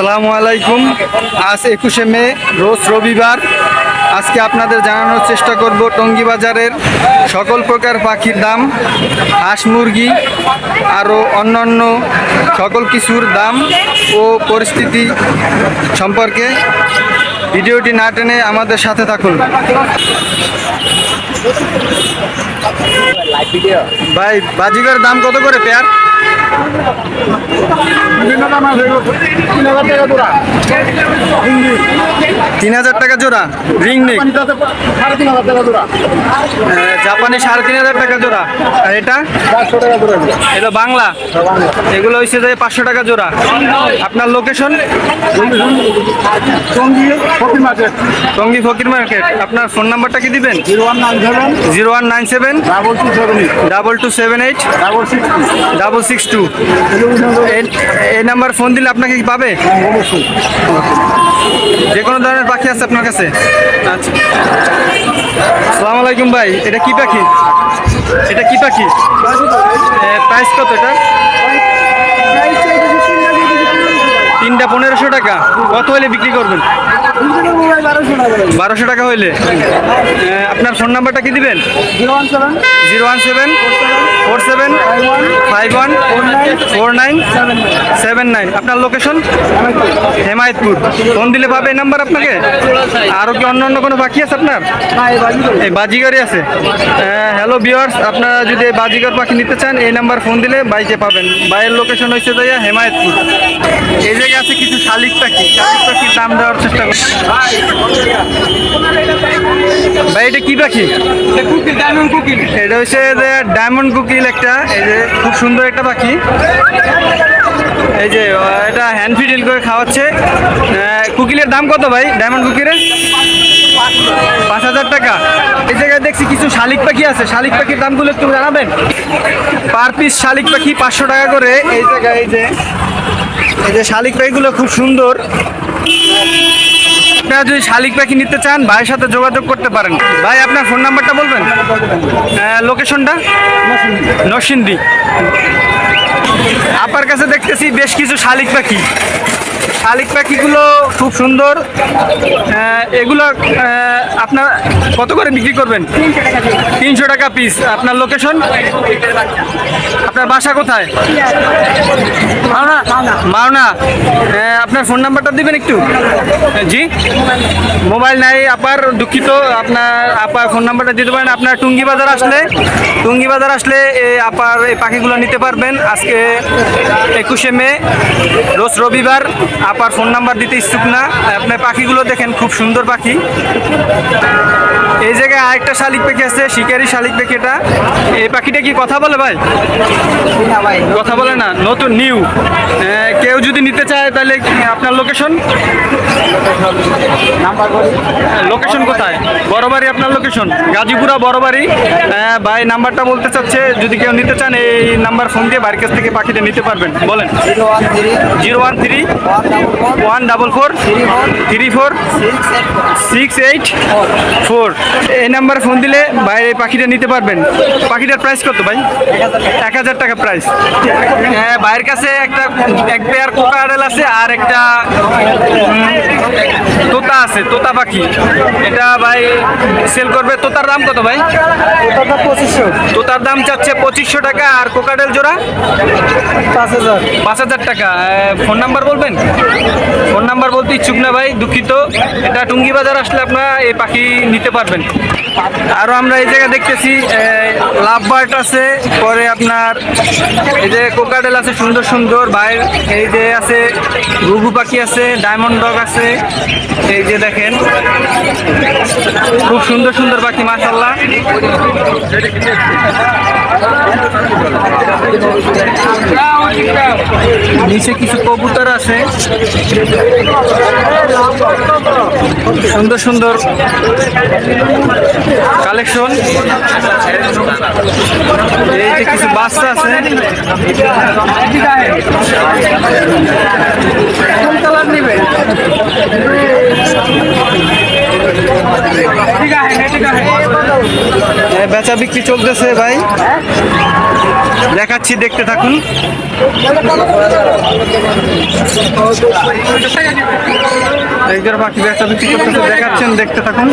আসসালামু আলাইকুম। আজ একুশে মে, রোজ রবিবার। আজকে আপনাদের জানানোর চেষ্টা করব টঙ্গী বাজারের সকল প্রকার পাখির দাম, হাঁস মুরগি, আরও অন্যান্য সকল কিছুর দাম ও পরিস্থিতি সম্পর্কে ভিডিওটি না টেনে আমাদের সাথে থাকুন। ভাই বাজিকার দাম কত করে পেয়ার? pegadura. তিন হাজার টাকা জোড়া। রিং জোড়া জাপানি সাড়ে তিন হাজার টাকা জোড়া। আর এটা? এটা বাংলা। এগুলো হচ্ছে যে পাঁচশো টাকা জোড়া। আপনার লোকেশন টঙ্গি ফকির মার্কেট। আপনার ফোন নাম্বারটা কি দিবেন? Zero one nine seven. Double two seven eight. Double six two. এই নাম্বার ফোন দিলে আপনাকে কি পাবে? যে কোনো ধরনের পাখি আছে আপনার কাছে? আচ্ছা। সালাম আলাইকুম ভাই এটা কি পাখি? এটা কি পাখি? প্রাইস কত এটা? তিনটা পনেরোশো টাকা। কত হলে বিক্রি করবেন? বারোশো টাকা হইলে। আপনার ফোন নাম্বারটা কি দিবেন? Zero one seven. Zero one seven. Four seven five one four nine seven nine. আপনার লোকেশন হেমায়তপুর। ফোন দিলে পাবে এই নাম্বার আপনাকে? আরও কি অন্য অন্য কোনো বাকি আছে আপনার? এই বাজিগারই আছে। হ্যালো বিয়ার্স আপনারা যদি এই বাজিগার পাখি নিতে চান এই নাম্বার ফোন দিলে বাইকে পাবেন। বাইয়ের লোকেশন হচ্ছে যাইয়া হেমায়তপুর। এই জায়গায় আছে কিছু শালিক পাখি। শালিক পাখির দাম দেওয়ার চেষ্টা করছি। ভাই এটা কি পাখি? এটা হচ্ছে ডায়মন্ড কুকিল। একটা, এই যে খুব সুন্দর একটা পাখি। এই যে এটা হ্যান্ড ফিডিল করে খাওয়াচ্ছে। কুকিলের দাম কত ভাই? ডায়মন্ড কুকিলের পাঁচ হাজার টাকা। এই জায়গায় দেখছি কিছু শালিক পাখি আছে। শালিক পাখির দামগুলো একটু জানাবেন? পার পিস শালিক পাখি পাঁচশো টাকা করে। এই জায়গায় এই যে এই যে শালিক পাখিগুলো খুব সুন্দর। আপনারা যদি শালিক পাখি নিতে চান, ভাইয়ের সাথে যোগাযোগ করতে পারেন। ভাই, আপনার ফোন নাম্বারটা বলবেন? লোকেশনটা নরসিন্দি আপনার কাছে দেখতেছি বেশ কিছু শালিক পাখি। শালিক পাখিগুলো খুব সুন্দর। এগুলো আপনার কত করে বিক্রি করবেন? তিনশো টাকা পিস আপনার লোকেশন আপনার বাসা কোথায়? মাওনা? মাওনা আপনার ফোন নাম্বারটা দিবেন একটু? জি? মোবাইল নাই, আপার দুঃখিত। আপনার আপার ফোন নাম্বারটা দিতে পারেন। আপনার টুঙ্গি বাজার আসলে, টুঙ্গি বাজার আসলে আপার এই পাখিগুলো নিতে পারবেন। আজকে একুশে মে, রোজ রবিবার। আপার ফোন নাম্বার দিতে ইচ্ছুক না। আপনি পাখিগুলো দেখেন খুব সুন্দর পাখি। এই জায়গায় আরেকটা শালিক পাখি আছে শিকারি শালিক পাখি এটা। এই পাখিটা কি কথা বলে ভাই? কথা বলে না নতুন নিউ কেউ যদি নিতে চায় তাহলে আপনার লোকেশন লোকেশন কোথায়? বড়বাড়ি আপনার লোকেশন গাজীপুরা বড়বাড়ি। ভাই নাম্বারটা বলতে চাচ্ছে যদি কেউ নিতে চান এই নাম্বার ফোন দিয়ে বাড়ির কাছ থেকে পাখিটা নিতে পারবেন। বলেন। Zero one three. Zero one double four, three four, six eight, four. এই নাম্বারে ফোন দিলে ভাই এই পাখিটা নিতে পারবেন। পাখিটার প্রাইস কত ভাই? এক হাজার টাকা প্রাইস হ্যাঁ ভাইয়ের কাছে একটা এক পেয়ার কোকারেল আছে আর একটা আছে তোতা পাখি। এটা ভাই সেল করবে তোতার দাম কত ভাই? পঁচিশশো। তোতার দাম চাচ্ছে পঁচিশশো টাকা আর কোকারেল জোড়া? পাঁচ হাজার। পাঁচ হাজার টাকা। ফোন নাম্বার বলবেন? ফোন নাম্বার বলতে ইচ্ছুক না ভাই দুঃখিত। এটা টুঙ্গি বাজার আসলে আপনারা এই পাখি নিতে পারবেন। আরও আমরা এই জায়গায় দেখতেছি লাভ বার্ট আছে পরে আপনার এই যে কোকাডেল আছে সুন্দর সুন্দর। বাইর এই যে আছে ঘুঘু পাখি আছে ডায়মন্ড ডগ আছে এই যে দেখেন। খুব সুন্দর সুন্দর পাখি মাশাল্লাহ নিচে কিছু কবুতর আছে। সুন্দর সুন্দর কালেকশন। এই যে কিছু বাচ্চা আছে কোন কালার নেবে এ, বেচা বিক্রি চলতেছে ভাই। দেখাচ্ছি, দেখতে থাকুন। এক জোড়া পাখি ব্যবসা বিক্রি করতেছে দেখাচ্ছেন, দেখতে থাকুন।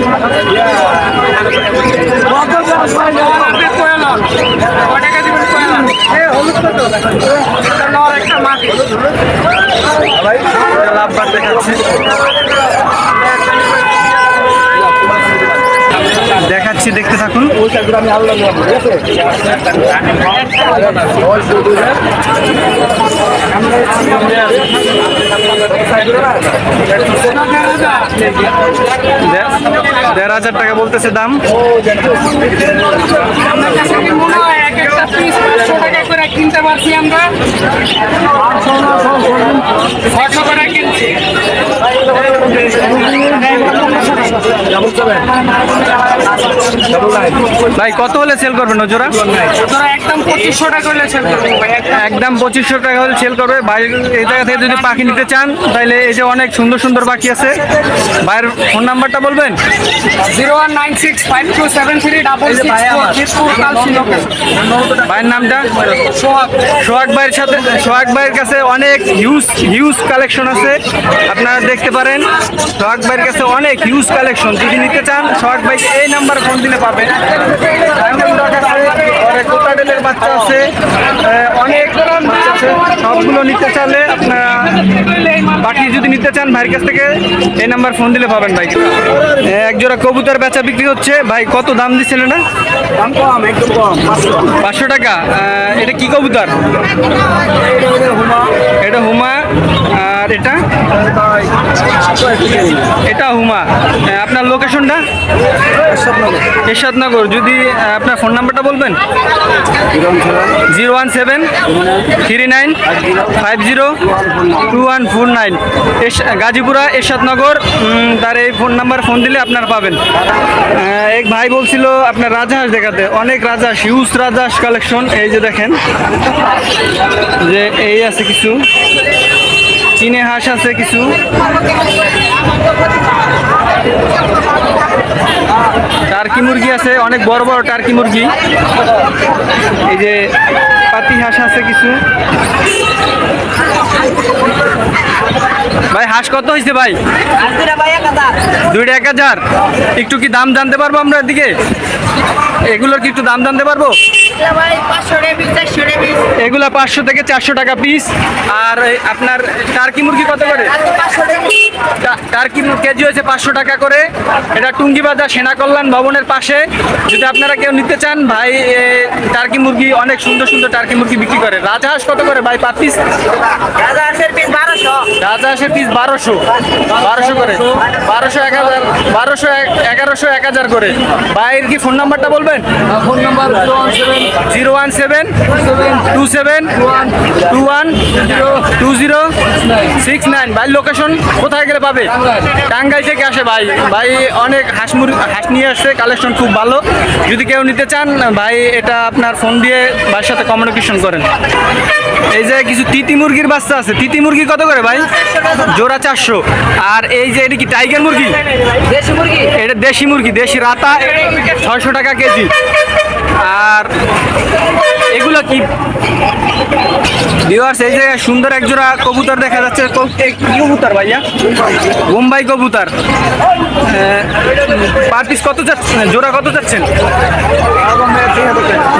দেখাচ্ছে। দেখাচ্ছি দেখতে থাকুন। দেড় হাজার টাকা বলতেছে দাম। কিনতে পারছি আমরা? ভাই কত হলে সেল করবেন তোরা একদম পঁচিশশো টাকা করে ছেড়ে দেবো ভাই একদম। পঁচিশশো টাকা হলে সেল করবে। বাইরে এই জায়গা থেকে যদি পাখি নিতে চান তাহলে এই যে অনেক সুন্দর সুন্দর পাখি আছে। ভাইয়ের ফোন নাম্বারটা বলবেন? Zero one nine six five two seven three double ভাইয়ের নামটা? সোহাগ। সোহাগ ভাইয়ের সাথে সোহাগ ভাইয়ের কাছে অনেক হিউজ হিউজ কালেকশন আছে। আপনারা দেখতে পারেন সোহাগ ভাইয়ের কাছে অনেক হিউজ কালেকশন যদি নিতে চান শর্ট বাইক এই নাম্বারে ফোন দিলে পাবেন। কোকাডেলের বাচ্চা আছে অনেক বাচ্চা আছে সবগুলো নিতে চাইলে আপনারা বাকি যদি নিতে চান ভাইয়ের কাছ থেকে এই নাম্বার ফোন দিলে পাবেন ভাই। এক জোড়া কবুতর বেচা বিক্রি হচ্ছে। ভাই কত দাম দিচ্ছেন এটা? দাম কম একদম কম পাঁচশো। টাকা। এটা কি কবুতর? এটা হুমা। আর এটা? এটা হুমা। আপনার লোকেশনটা? এরশাদনগর যদি আপনার ফোন নাম্বারটা বলবেন? Zero one seven, three nine, five zero, two one four nine. Gazipura, Ershadnagar তার এই ফোন নাম্বার ফোন দিলে আপনারা পাবেন। এক ভাই বলছিল, আপনার রাজহাঁস দেখাতে। অনেক রাজহাঁস হিউজ রাজহাঁস কালেকশন এই যে দেখেন, যে এই আছে কিছু। চীনে হাঁস আছে কিছু। টার্কি মুরগি আছে, অনেক বড় বড় টার্কি মুরগি। এই যে পাতি হাঁস আছে কিছু। ভাই, হাঁস কত হয়েছে ভাই? দুইটা এক হাজার। একটু কি দাম জানতে পারব আমরা এদিকে? এগুলোর কি একটু দাম জানতে পারব? এগুলা পাঁচশো থেকে চারশো টাকা পিস আর আপনার টার্কি মুরগি কত করে? টার্কি কেজি হয়েছে পাঁচশো টাকা করে। এটা টুঙ্গি বাজার সেনা কল্যাণ ভবনের পাশে। যদি আপনারা কেউ নিতে চান ভাই টার্কি মুরগি অনেক সুন্দর সুন্দর টার্কি মুরগি বিক্রি করে। রাজহাঁস কত করে ভাই পার পিস রাজহাঁসের পিস বারোশো। বারোশো। করে। বারোশো এক হাজার বারোশো এক এগারোশো এক হাজার করে। ভাইয়ের কি ফোন নাম্বারটা বলবেন? Phone number zero one seven two seven two one two zero six nine. ভাই লোকেশন কোথায় গেলে পাবে? টাঙ্গাইল থেকে আসে ভাই। ভাই অনেক হাঁস মুরগি হাঁস নিয়ে আসছে। কালেকশন খুব ভালো। যদি কেউ নিতে চান ভাই এটা আপনার ফোন দিয়ে ভাইয়ের সাথে কমিউনিকেশন করেন। এই যে কিছু তিতি মুরগির বাচ্চা আছে। তিতি মুরগি কত করে ভাই? জোড়া চারশো। আর এই যে এটা কি টাইগার মুরগি? দেশি মুরগি। এটা দেশি মুরগি দেশি রাতা ছয়শো টাকা কেজি। আর এগুলো কি? ভিউয়ার্স এই জায়গায় সুন্দর এক জোড়া কবুতর দেখা যাচ্ছে। কবুতর ভাইয়া বোম্বাই কবুতর। পার পিস কত চাচ্ছেন? জোড়া কত চাচ্ছেন?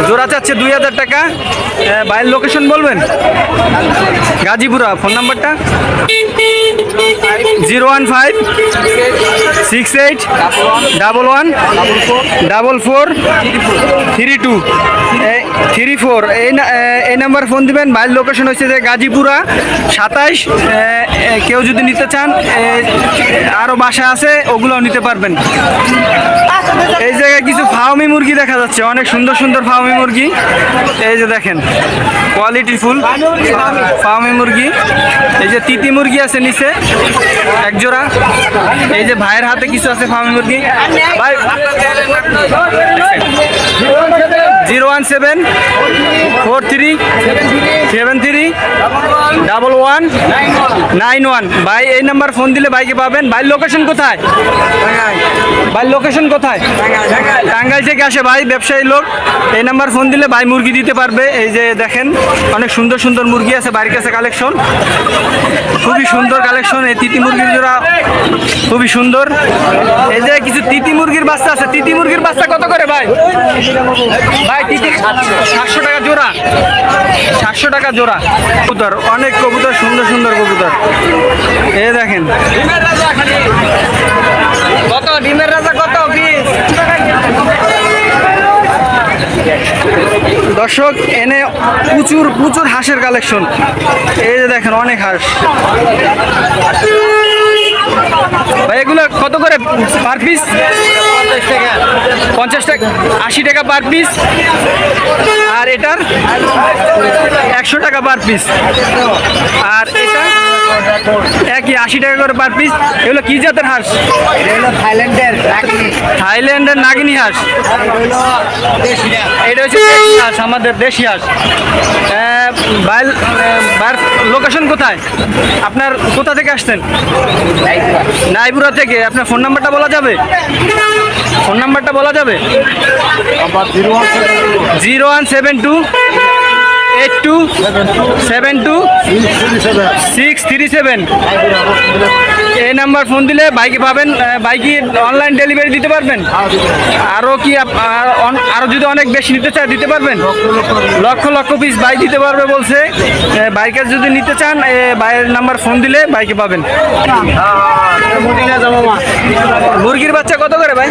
জোড়া চাচ্ছে দুই হাজার টাকা। আহ, ভাইয়ের লোকেশন বলবেন? গাজীপুরা ফোন নাম্বারটা zero one five, six eight, double one, double four, three two. Three four, এই এই নাম্বার ফোন দিবেন বাইরের লোকেশন হচ্ছে যে গাজীপুরা, সাতাইশ। কেউ যদি নিতে চান আরও বাসা আছে, ওগুলোও নিতে পারবেন। এই জায়গায় কিছু ফাউমি মুরগি দেখা যাচ্ছে, অনেক সুন্দর সুন্দর ফাউমি মুরগি। এই যে দেখেন কোয়ালিটি ফুল ফাউমি মুরগি। এই যে তিতি মুরগি আছে নিচে, এক জোড়া। এই যে ভাইয়ের হাতে কিছু আছে ফার্মি মুরগি। ভাই, zero one seven, four three, seven three, double one, nine one. ভাই, এই নাম্বার ফোন দিলে ভাইকে পাবেন। ভাই লোকেশন কোথায়? ভাই লোকেশন কোথায়? টাঙ্গাইল থেকে আসে ভাই, ব্যবসায়ী লোক। এই নাম্বার ফোন দিলে ভাই মুরগি দিতে পারবে। এই যে দেখেন, অনেক সুন্দর সুন্দর মুরগি আছে, বাড়ির কাছে কালেকশন খুবই সুন্দর কালেকশন এই তিতি মুরগির জোড়া খুবই সুন্দর। এই যে কিছু তিতি মুরগির বাচ্চা আছে, তিতি মুরগির বাচ্চা কত করে ভাই? ভাই, তিতি সাতশো টাকা জোড়া। সাতশো টাকা জোড়া। কবুতর, অনেক কবুতর, সুন্দর সুন্দর কবুতর। এ দেখেন। কত, ডিমের রাজা কত পিস দর্শক, এনে প্রচুর প্রচুর হাঁসের কালেকশন এই যে দেখেন, অনেক হাঁস। এগুলো কত করে পার পিস পঞ্চাশ টাকা, আশি টাকা পার পিস আর এটার একশো টাকা পার পিস আর এটা একই আশি টাকা করে পার পিস এগুলো কি জাতের হাঁস? থাইল্যান্ডের থাইল্যান্ডের নাগিনী হাঁস। এটা হচ্ছে হাঁস আমাদের দেশি হাঁস। লোকেশন কোথায়? আপনার কোথা থেকে আসছেন? নাইপুরা থেকে। আপনার ফোন নাম্বারটা বলা যাবে? ফোন নাম্বারটা বলা যাবে? Zero one seven two eight two seven two six three seven. এই নাম্বার ফোন দিলে বাইকে পাবেন বাইকে অনলাইন ডেলিভারি দিতে পারবেন? আরও কি আরও যদি অনেক বেশি নিতে চায় দিতে পারবেন? লক্ষ লক্ষ পিস বাইক দিতে পারবে বলছে। বাইকের যদি নিতে চান এ, বাইরের নাম্বার ফোন দিলে বাইকে পাবেন। মুরগির বাচ্চা কত করে ভাই?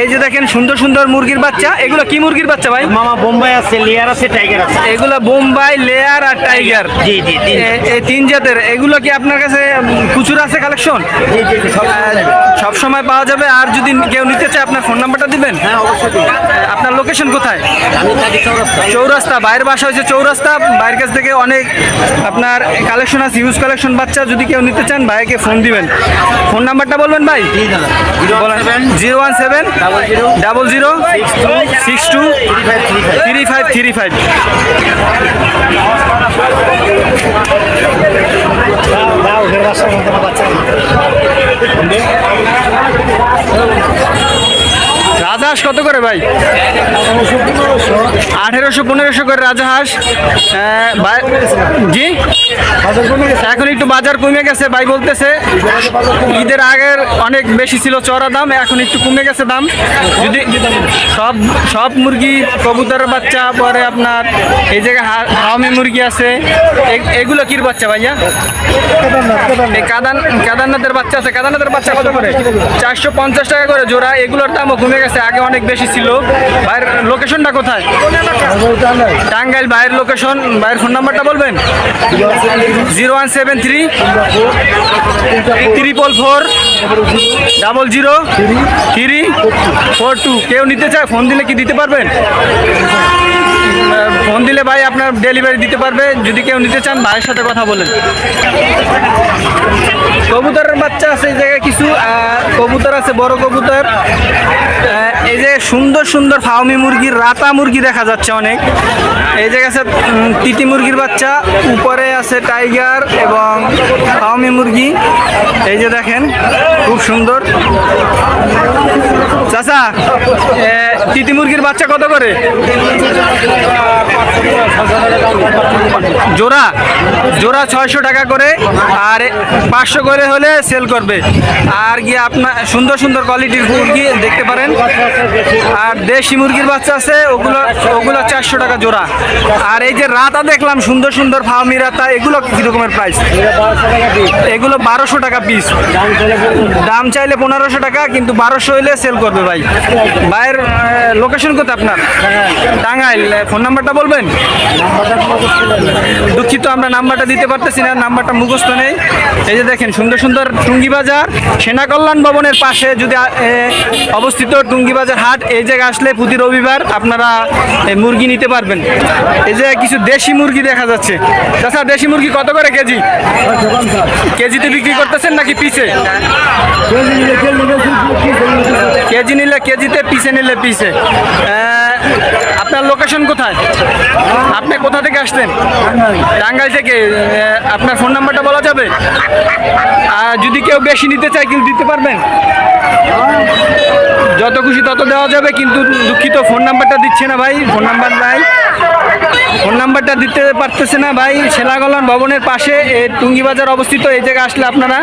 এই যে দেখেন সুন্দর সুন্দর মুরগির বাচ্চা। এগুলো কি মুরগির বাচ্চা ভাই? মামা বোম্বাই আছে লেয়ার আছে টাইগার আছে। এগুলো বোম্বাই লেয়ার আর টাইগার জি জি এই তিন জাতের। এগুলো কি আপনার কাছে খুচুর আছে কালেকশন সব সময় পাওয়া যাবে। আর যদি কেউ নিতে চায় আপনার ফোন নাম্বারটা দিবেন? হ্যাঁ অবশ্যই আপনার লোকেশন কোথায়? চৌরাস্তা। বাইরের বাসা হয়েছে চৌরাস্তা। বাইরের কাছ থেকে অনেক আপনার কালেকশন আছে ইউজ কালেকশন বাচ্চা। যদি কেউ নিতে চান ভাইকে ফোন দিবেন। ফোন নাম্বারটা বলবেন ভাই? Zero one seven zero double zero double zero six two three five three five বাচ্চা কত করে ভাই? আঠেরোশো পনেরোশো করে রাজহাঁস জি? এখন একটু বাজার কমে গেছে, ভাই বলতেছে। ঈদের আগের অনেক বেশি ছিল চড়া দাম, এখন একটু কমে গেছে দাম। যদি সব সব মুরগি, কবুতরের বাচ্চা, পরে আপনার এই জায়গায় হাওমি মুরগি আছে এগুলো কির বাচ্চা ভাইয়া? কাদান, কেদারনাথের বাচ্চা আছে। কেদারনাথের বাচ্চা কত করে? চারশো পঞ্চাশ টাকা করে জোড়া, এগুলোর দামও কমে গেছে। আগে অনেক বেশি ছিল। ভাইয়ের লোকেশনটা কোথায়? টাঙ্গাইল ভাইয়ের লোকেশন ভাইয়ের ফোন নাম্বারটা বলবেন? Zero one seven three triple four double zero three four two কেউ নিতে চায় ফোন দিলে কি দিতে পারবেন? ফোন দিলে ভাই আপনার ডেলিভারি দিতে পারবে। যদি কেউ নিতে চান, ভাইয়ের সাথে কথা বলেন। কবুতরের বাচ্চা আছে এই জায়গায় কিছু। কবুতর আছে, বড় কবুতর। এই যে সুন্দর সুন্দর ফাউমি মুরগির রাতা মুরগি দেখা যাচ্ছে অনেক। এই যে উম, তিতি মুরগির বাচ্চা উপরে আছে টাইগার এবং ফাউমি মুরগি। এই যে দেখেন খুব সুন্দর। চাচা তিতি মুরগির বাচ্চা কত করে? জোড়া জোড়া ছয়শো টাকা করে আর পাঁচশো করে হলে সেল করবে। আর গিয়ে আপনার সুন্দর সুন্দর কোয়ালিটির মুরগি দেখতে পারেন। আর দেশি মুরগির বাচ্চা আছে, ওগুলো ওগুলো চারশো টাকা জোড়া। আর এই যে রাতা দেখলাম, সুন্দর সুন্দর ফার্মি রাতা, এগুলো কি রকমের প্রাইস এগুলো বারোশো টাকা পিস দাম চাইলে পনেরোশো টাকা, কিন্তু বারোশো হইলে সেল করবে ভাই। ভাইয়ের লোকেশন কোথায় আপনার? টাঙ্গাইল। ফোন নাম্বারটা বলবেন? দুঃখিত আমরা নাম্বারটা দিতে পারতেছি না নাম্বারটা মুখস্থ নেই। এই যে দেখেন সুন্দর সুন্দর টুঙ্গি বাজার। সেনা কল্যাণ ভবনের পাশে যদি অবস্থিত টুঙ্গি বাজার হাট এই জায়গায় আসলে প্রতি রবিবার আপনারা মুরগি নিতে পারবেন। এই যে কিছু দেশি মুরগি দেখা যাচ্ছে। তাছাড়া দেশি মুরগি কত করে কেজি? কেজিতে বিক্রি করতেছেন নাকি পিসে? কেজি নিলে কেজিতে পিসে নিলে পিসে। আপনার লোকেশন কোথায়? আপনি কোথা থেকে আসছেন? টাঙ্গাইল থেকে। আপনার ফোন নাম্বারটা বলা যাবে? আর যদি কেউ বেশি নিতে চায়, কিন্তু দিতে পারবেন? যত খুশি তত দেওয়া যাবে, কিন্তু দুঃখিত ফোন নাম্বারটা দিচ্ছে না ভাই ফোন নাম্বার নাই। ফোন নাম্বারটা দিতে পারতেছে না ভাই শেলাগলন ভবনের পাশে, এ টুঙ্গি বাজার অবস্থিত, এই জায়গায় আসলে আপনারা